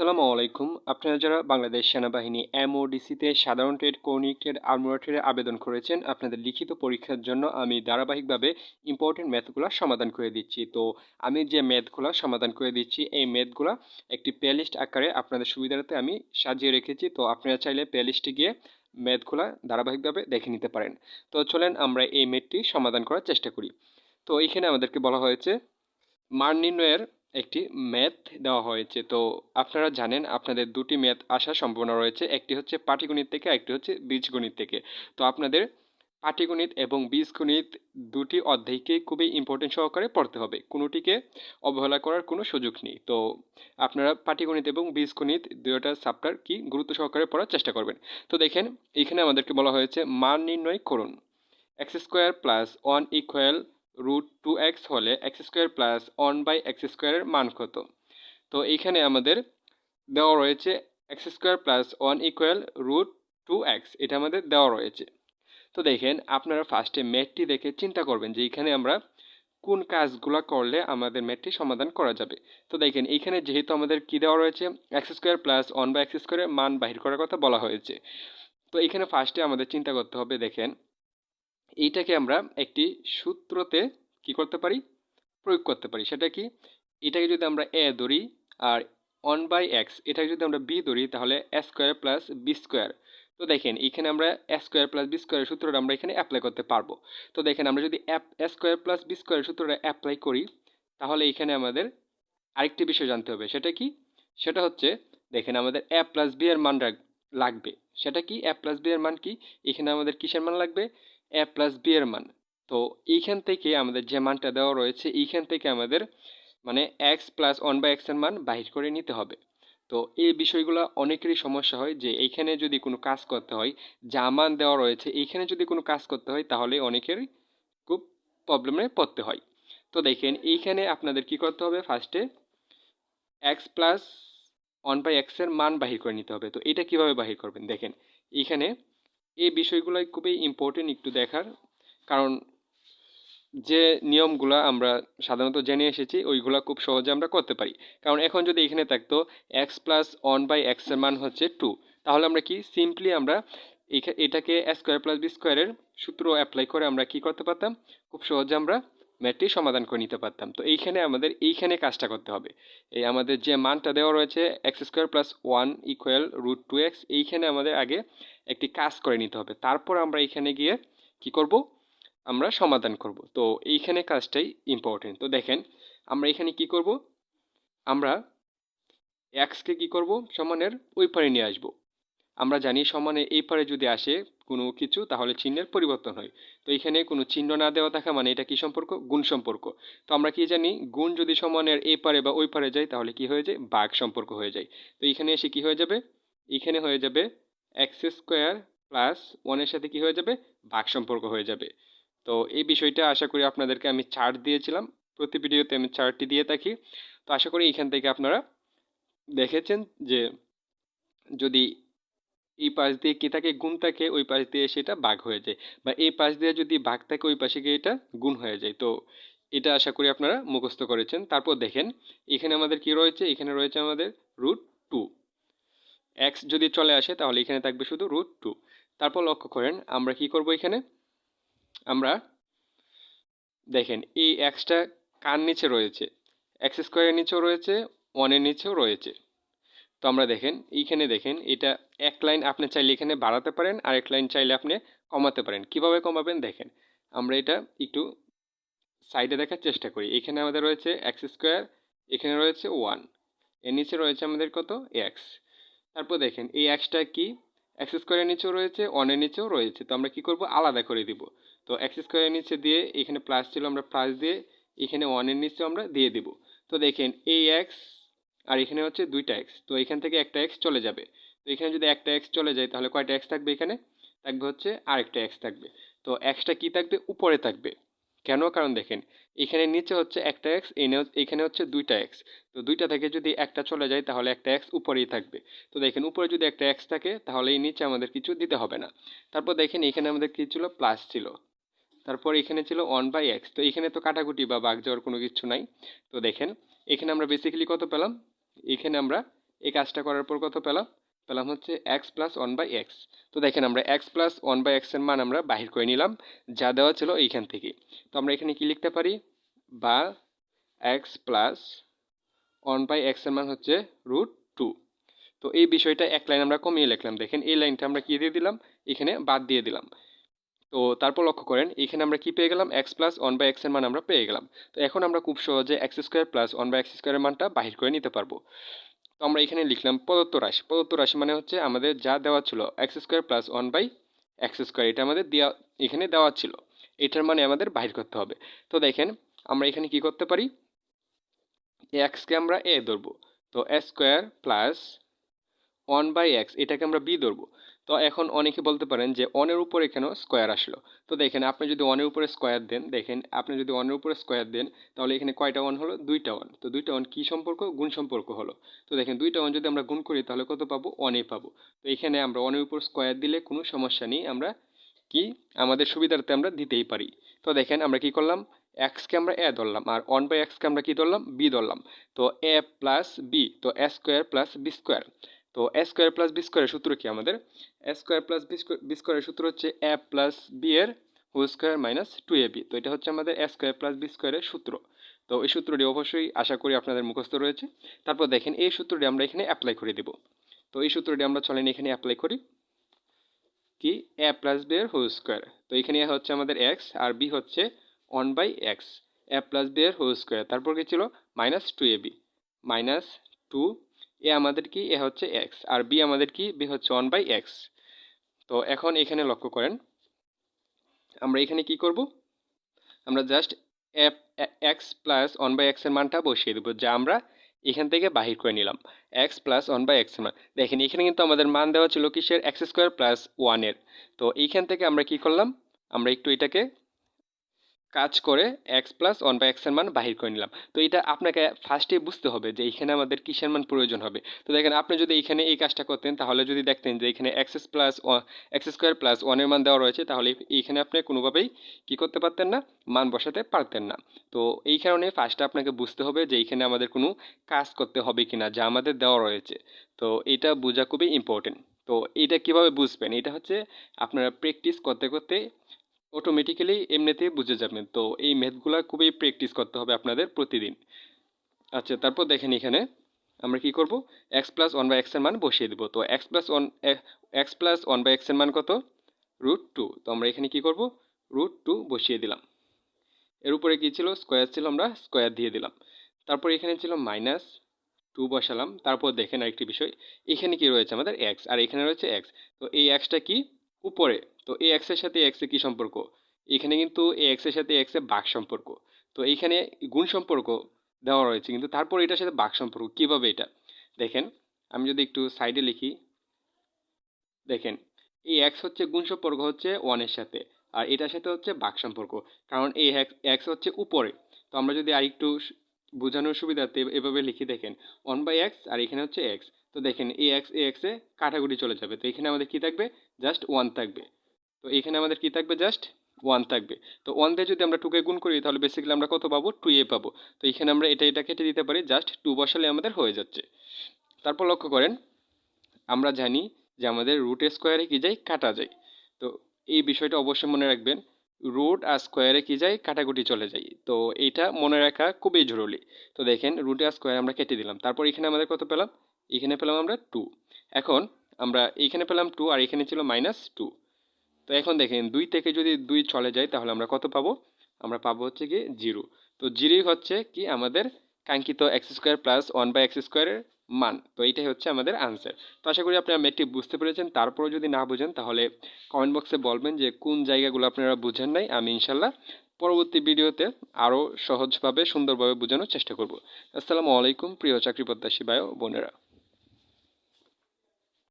আসসালামু আলাইকুম। আপনারা যারা বাংলাদেশ সেনাবাহিনী এমওডিসিতে সাধারণ ট্রেড কৌণিক ট্রেড আর্মোরা আবেদন করেছেন, আপনাদের লিখিত পরীক্ষার জন্য আমি ধারাবাহিকভাবে ইম্পর্টেন্ট ম্যাথগুলো সমাধান করে দিচ্ছি। তো আমি যে ম্যাথগুলো সমাধান করে দিচ্ছি, এই ম্যাথগুলো একটি প্লেলিস্ট আকারে আপনাদের সুবিধার্থে আমি সাজিয়ে রেখেছি। তো আপনারা চাইলে প্লেলিস্টে গিয়ে ম্যাথগুলো ধারাবাহিকভাবে দেখে নিতে পারেন। তো চলেন আমরা এই ম্যাথটি সমাধান করার চেষ্টা করি। তো এইখানে আমাদেরকে বলা হয়েছে, মান নির্ণয়ের একটি ম্যাথ দেওয়া হয়েছে। তো আপনারা জানেন, আপনাদের দুটি ম্যাথ আসার সম্ভাবনা রয়েছে। একটি হচ্ছে পাটিগণিত থেকে একটি হচ্ছে বীজগণিত থেকে। তো আপনাদের পাটিগণিত এবং বীজগণিত দুটি অধ্যায়কে খুবই ইম্পর্টেন্ট সহকারে পড়তে হবে। কোনোটিকে অবহেলা করার কোনো সুযোগ নেই। তো আপনারা পাটিগণিত এবং বীজগণিত দুয়োটা চ্যাপ্টার কি গুরুত্ব সহকারে পড়ার চেষ্টা করবেন। তো দেখেন, এখানে আমাদেরকে বলা হয়েছে মান নির্ণয় করুন। X square plus one equal root two X হলে X square plus one by X স্কোয়ারের মান কত? তো এইখানে আমাদের দেওয়া রয়েছে X square plus one equal root two X এটা আমাদের দেওয়া রয়েছে। তো দেখেন, আপনারা ফার্স্টে ম্যাথটি দেখে চিন্তা করবেন যে এখানে আমরা কোন কাজগুলো করলে আমাদের ম্যাথটি সমাধান করা যাবে। তো দেখেন, এইখানে যেহেতু আমাদের কি দেওয়া রয়েছে? X square plus one by X স্কোয়ারের মান বাহির করার কথা বলা হয়েছে। তো এখানে ফার্স্টে আমাদের চিন্তা করতে হবে, দেখেন এইটাকে আমরা একটি সূত্রতে কি করতে পারি? প্রয়োগ করতে পারি। সেটা কি? এটাকে যদি আমরা এ ধরি আর ওয়ান বাই এক্স এটাকে যদি আমরা বি ধরি, তাহলে A square plus B square তো দেখেন, এখানে আমরা এ স্কোয়ার প্লাস বি স্কোয়ারের সূত্রটা আমরা এখানে অ্যাপ্লাই করতে পারব। তো দেখেন, আমরা যদি এ স্কোয়ার প্লাস বি স্কোয়ারের সূত্রটা অ্যাপ্লাই করি, তাহলে এখানে আমাদের আরেকটি বিষয় জানতে হবে। সেটা কি? সেটা হচ্ছে, দেখেন, আমাদের এ প্লাস বি এর মান লাগবে। সেটা কি? এ প্লাস বি এর মান কি? এখানে আমাদের কিসের মান লাগবে? এ প্লাস বি এর মান। তো এইখান থেকে আমাদের যে মানটা দেওয়া রয়েছে, এইখান থেকে আমাদের মানে এক্স প্লাস ওয়ান বাই এক্সের মান বাহির করে নিতে হবে। তো এই বিষয়গুলো অনেকেরই সমস্যা হয় যে এইখানে যদি কোনো কাজ করতে হয়, যা মান দেওয়া রয়েছে, এইখানে যদি কোনো কাজ করতে হয়, তাহলে অনেকেরই খুব প্রবলেমে পড়তে হয়। তো দেখেন, এইখানে আপনাদের কি করতে হবে? ফার্স্টে এক্স প্লাস ওয়ান বাই এক্সের মান বাহির করে নিতে হবে। তো এটা কীভাবে বাহির করবেন? দেখেন, এইখানে এই বিষয়গুলোই খুবই ইম্পর্টেন্ট একটু দেখার। কারণ যে নিয়মগুলো আমরা সাধারণত জেনে এসেছি, ওইগুলো খুব সহজে আমরা করতে পারি। কারণ এখন যদি এখানে থাকতো এক্স প্লাস ওয়ান বাই এক্সের মান হচ্ছে টু তাহলে আমরা কি সিম্পলি আমরা এটাকে স্কোয়ার প্লাস বি স্কোয়ারের সূত্র অ্যাপ্লাই করে আমরা কি করতে পারতাম? খুব সহজে আমরা ম্যাথটি সমাধান করে নিতে পারতাম। তো এইখানে আমাদের এইখানে কাজটা করতে হবে। এই আমাদের যে মানটা দেওয়া রয়েছে X square plus one equal root two X এইখানে আমাদের আগে একটি কাজ করে নিতে হবে। তারপর আমরা এইখানে গিয়ে কি করব? আমরা সমাধান করব। তো এইখানে কাজটাই ইম্পর্টেন্ট তো দেখেন, আমরা এখানে কি করব? আমরা এক্সকে কি করব? সমানের ওই পারে নিয়ে আসব। আমরা জানি সমানে এই পারে যদি আসে কোনো কিছু, তাহলে চিহ্নের পরিবর্তন হয়। তো এখানে কোনো চিহ্ন না দেওয়া থাকা মানে এটা কি সম্পর্ক? গুণ সম্পর্ক। তো আমরা কি জানি, গুণ যদি সমানের এই পারে বা ওই পারে যায়, তাহলে কি হয়ে যায়? বাঘ সম্পর্ক হয়ে যায়। তো এখানে এসে কি হয়ে যাবে? এখানে হয়ে যাবে এক্স স্কোয়ার প্লাস ওয়ানের সাথে কি হয়ে যাবে? বাঘ সম্পর্ক হয়ে যাবে। তো এই বিষয়টা আশা করি আপনাদেরকে আমি চার্ট দিয়েছিলাম। প্রতি ভিডিওতে আমি চার্টটি দিয়ে থাকি। তো আশা করি এখান থেকে আপনারা দেখেছেন যে যদি এই পাশ দিয়ে কি থাকে? গুণ থাকে, ওই পাশ দিয়ে সেটা বাঘ হয়ে যায়। বা এই পাশ দিয়ে যদি বাঘ থাকে, ওই পাশে গিয়ে এটা গুণ হয়ে যায়। তো এটা আশা করি আপনারা মুখস্থ করেছেন। তারপর দেখেন, এখানে আমাদের কি রয়েছে? এখানে রয়েছে আমাদের রুট টু এক্স যদি চলে আসে, তাহলে এখানে থাকবে শুধু রুট টু তারপর লক্ষ্য করেন, আমরা কি করব এখানে? আমরা দেখেন, এই এক্সটা কার নিচে রয়েছে? এক্স স্কোয়ারের নিচেও রয়েছে ওয়ানের নিচেও রয়েছে। তো আমরা দেখেন, এইখানে দেখেন, এটা এক লাইন আপনি চাইলে এখানে বাড়াতে পারেন আর এক লাইন চাইলে আপনি কমাতে পারেন। কীভাবে কমাবেন? দেখেন, আমরা এটা একটু সাইডে দেখার চেষ্টা করি। এখানে আমাদের রয়েছে এক্স স্কোয়ার, এখানে রয়েছে ওয়ান, এর নিচে রয়েছে আমাদের কত? এক্স। তারপর দেখেন, এই এক্সটা কি? এক্স স্কোয়ারের নিচেও রয়েছে, ওয়ানের নিচেও রয়েছে। তো আমরা কি করব? আলাদা করে দিব। তো এক্স স্কোয়ারের নিচে দিয়ে এখানে প্লাস ছিল আমরা প্লাস দিয়ে, এখানে ওয়ানের নিচেও আমরা দিয়ে দিব। তো দেখেন, এই এক্স আর এখানে হচ্ছে দুইটা এক্স তো এখান থেকে একটা এক্স চলে যাবে। তো এখানে যদি একটা এক্স চলে যায়, তাহলে কয়টা এক্স থাকবে এখানে? থাকবে হচ্ছে আরেকটা এক্স থাকবে। তো এক্সটা কি থাকবে? উপরে থাকবে। কেন? কারণ দেখেন, এখানে নিচে হচ্ছে একটা এক্স এখানে হচ্ছে দুইটা এক্স তো দুইটা থেকে যদি একটা চলে যায়, তাহলে একটা এক্স উপরেই থাকবে। তো দেখেন, উপরে যদি একটা এক্স থাকে, তাহলে এই নিচে আমাদের কিছু দিতে হবে না। তারপর দেখেন, এখানে আমাদের কী ছিল? প্লাস ছিল। তারপর এখানে ছিল ওয়ান বাই এক্স। তো এখানে তো কাটাকুটি বা বাঘ যাওয়ার কোনো কিছু নাই। তো দেখেন, এখানে আমরা বেসিক্যালি কত পেলাম? এখানে আমরা এই কাজটা করার পর কত পেলাম? পেলাম হচ্ছে X plus one by X তো দেখেন আমরা এক্স প্লাস ওয়ান বাই এক্সের মান আমরা বাহির করে নিলাম, যা দেওয়া ছিল এইখান থেকে। তো আমরা এখানে কি লিখতে পারি? বা এক্স প্লাস ওয়ান বাই এক্সের মান হচ্ছে রুট টু তো এই বিষয়টা এক লাইন আমরা কমিয়ে লিখলাম। দেখেন এই লাইনটা আমরা কি দিয়ে দিলাম? এখানে বাদ দিয়ে দিলাম। তো তারপর লক্ষ্য করেন, এখানে আমরা কি পেয়ে গেলাম? এক্স প্লাস ওয়ান বাই এক্সের মান আমরা পেয়ে গেলাম। তো এখন আমরা খুব সহজে X square plus one by X স্কোয়ারের মানটা বাহির করে নিতে পারব। তো আমরা এখানে লিখলাম প্রদত্ত রাশি। প্রদত্ত রাশি মানে হচ্ছে আমাদের যা দেওয়া ছিল X square plus one by X square এটা আমাদের দেওয়া এখানে দেওয়া ছিল। এটার মানে আমাদের বাহির করতে হবে। তো দেখেন, আমরা এখানে কি করতে পারি? এক্সকে আমরা এ ধরবো। তো A square plus one by X এটাকে আমরা বি ধরবো। তো এখন অনেকে বলতে পারেন যে অনের উপরে কেন স্কোয়ার আসলো? তো দেখেন, আপনি যদি অনের উপরে স্কোয়ার দেন, দেখেন, আপনি যদি অনের উপরে স্কোয়ার দেন, তাহলে এখানে কয়টা ওয়ান হলো? দুইটা ওয়ান তো দুইটা ওয়ান কী সম্পর্ক? গুণ সম্পর্ক হলো। তো দেখেন, দুইটা ওয়ান যদি আমরা গুণ করি, তাহলে কত পাবো? ওয়ানই পাবো। তো এখানে আমরা অনের উপর স্কোয়ার দিলে কোনো সমস্যা নেই, আমরা কি? আমাদের সুবিধার্থে আমরা দিতেই পারি। তো দেখেন, আমরা কি করলাম? এক্সকে আমরা এ ধরলাম। আর ওয়ান বাই এক্সকে আমরা কি ধরলাম? বি ধরলাম। তো এ প্লাস বি তো A square plus B square তো এ স্কোয়ার প্লাস বি স্কোয়ারের সূত্র কি আমাদের? এ স্কোয়ার প্লাস বি স্কোয়ারের সূত্র হচ্ছে এ প্লাস বি এর whole square minus two A B তো এটা হচ্ছে আমাদের এ স্কোয়ার প্লাস বি স্কোয়ারের সূত্র। তো এই সূত্রটি অবশ্যই আশা করি আপনাদের মুখস্থ রয়েছে। তারপর দেখেন, এই সূত্রটি আমরা এখানে অ্যাপ্লাই করে দেব। তো এই সূত্রটি আমরা চলেন এখানে অ্যাপ্লাই করি। কি? এ প্লাস বি এর হোল স্কোয়ার তো এখানে হচ্ছে আমাদের এক্স আর বি হচ্ছে one by X A plus B এর হোল স্কোয়ার তারপর কি ছিল? Minus two A B minus two A আমাদের কি? এ হচ্ছে এক্স আর বি আমাদের কি? বি হচ্ছে ওয়ান বাই এক্স তো এখন এখানে লক্ষ্য করেন, আমরা এখানে কি করব? আমরা just F X plus one by এক্সের মানটা বসিয়ে দেবো, যা আমরা এখান থেকে বাহির করে নিলাম। এক্স প্লাস ওয়ান বাই এক্সের মান। দেখেন, এখানে কিন্তু আমাদের মান দেওয়া ছিল কিসের? এক্স স্কোয়ার প্লাস ওয়ানের তো এইখান থেকে আমরা কি করলাম? আমরা একটু এটাকে কাজ করে এক্স প্লাস ওয়ান বাই এক্সের মান বাহির করে নিলাম। তো এটা আপনাকে ফার্স্টে বুঝতে হবে যে এখানে আমাদের কিসের মান প্রয়োজন হবে। তো দেখেন, আপনি যদি এখানে এই কাজটা করতেন, তাহলে যদি দেখতেন যে এখানে এক্সএস প্লাস এক্স স্কোয়ার প্লাস ওয়ানের মান দেওয়া রয়েছে, তাহলে এইখানে আপনি কোনোভাবেই কী করতে পারতেন না, মান বসাতে পারতেন না। তো এই কারণে ফার্স্টে আপনাকে বুঝতে হবে যে এইখানে আমাদের কোনো কাজ করতে হবে কি না যা আমাদের দেওয়া রয়েছে। তো এটা বোঝা খুবই ইম্পর্টেন্ট তো এটা কীভাবে বুঝবেন? এটা হচ্ছে আপনারা প্র্যাকটিস করতে করতে অটোমেটিক্যালি এমনিতেই বুঝে যাবেন। তো এই ম্যাথগুলো খুবই প্র্যাকটিস করতে হবে আপনাদের প্রতিদিন। আচ্ছা তারপর দেখেন এখানে আমরা কি করব? এক্স প্লাস ওয়ান বাই এক্সের মান বসিয়ে দেবো। তো X plus one X plus one by এক্সের মান কত? রুট টু তো আমরা এখানে কি করব? রুট টু বসিয়ে দিলাম। এর উপরে কী ছিল? স্কোয়ার ছিল, আমরা স্কোয়ার দিয়ে দিলাম। তারপর এখানে ছিল মাইনাস টু বসালাম। তারপর দেখেন আরেকটি বিষয়। এখানে কি রয়েছে আমাদের এক্স আর এখানে রয়েছে এক্স তো এই এক্সটা কি? উপরে, তো এই এক্সের সাথে এক্সের কী সম্পর্ক? এখানে কিন্তু এই এক্সের সাথে এক্সের বাঘ সম্পর্ক। তো এইখানে গুণ সম্পর্ক দেওয়া রয়েছে, কিন্তু তারপর এটার সাথে বাঘ সম্পর্ক, কীভাবে এটা? দেখেন, আমি যদি একটু সাইডে লিখি। দেখেন, এই এক্স হচ্ছে গুণ সম্পর্ক হচ্ছে ওয়ানের সাথে, আর এটার সাথে হচ্ছে বাঘ সম্পর্ক, কারণ এই এক্স হচ্ছে উপরে। তো আমরা যদি আরেকটু বোঝানোর সুবিধার্থে এভাবে লিখি, দেখেন ওয়ান বাই এক্স আর এখানে হচ্ছে এক্স তো দেখেন, এই এক্স এ এক্সে কাটাকুটি চলে যাবে, তো এখানে আমাদের কী থাকবে? জাস্ট ওয়ান থাকবে। তো এখানে আমাদের কী থাকবে? জাস্ট ওয়ান থাকবে। তো ওয়ান দিয়ে যদি আমরা টুকে গুণ করি, তাহলে বেসিক্যালি আমরা কত পাবো? টু এ পাবো। তো এখানে আমরা এটা এটা কেটে দিতে পারি জাস্ট টু বসালে আমাদের হয়ে যাচ্ছে। তারপর লক্ষ্য করেন, আমরা জানি যে আমাদের রুট স্কোয়ারে কী যায়? কাটা যায়। তো এই বিষয়টা অবশ্যই মনে রাখবেন রুট আর স্কোয়ারে কী যায়? কাটাকুটি চলে যায়। তো এইটা মনে রাখা খুবই জরুরি। তো দেখেন রুট আর স্কোয়ার আমরা কেটে দিলাম। তারপর এখানে আমাদের কত পেলাম? এখানে পেলাম আমরা টু এখন আমরা এইখানে পেলাম টু আর এখানে ছিল মাইনাস টু তো এখন দেখেন, দুই থেকে যদি দুই চলে যায়, তাহলে আমরা কত পাবো? আমরা পাবো হচ্ছে কি জিরো তো জিরোই হচ্ছে কি আমাদের কাঙ্ক্ষিত X square plus one by X স্কোয়ারের মান। তো এইটাই হচ্ছে আমাদের আনসার তো আশা করি আপনারা ম্যাথটি বুঝতে পেরেছেন। তারপরেও যদি না বুঝেন, তাহলে কমেন্ট বক্সে বলবেন যে কোন জায়গাগুলো আপনারা বুঝেন নাই। আমি ইনশাল্লাহ পরবর্তী ভিডিওতে আরও সহজভাবে, সুন্দরভাবে বোঝানোর চেষ্টা করব। আসসালামু আলাইকুম, প্রিয় চাকরি প্রত্যাশী ভাই বোনেরা।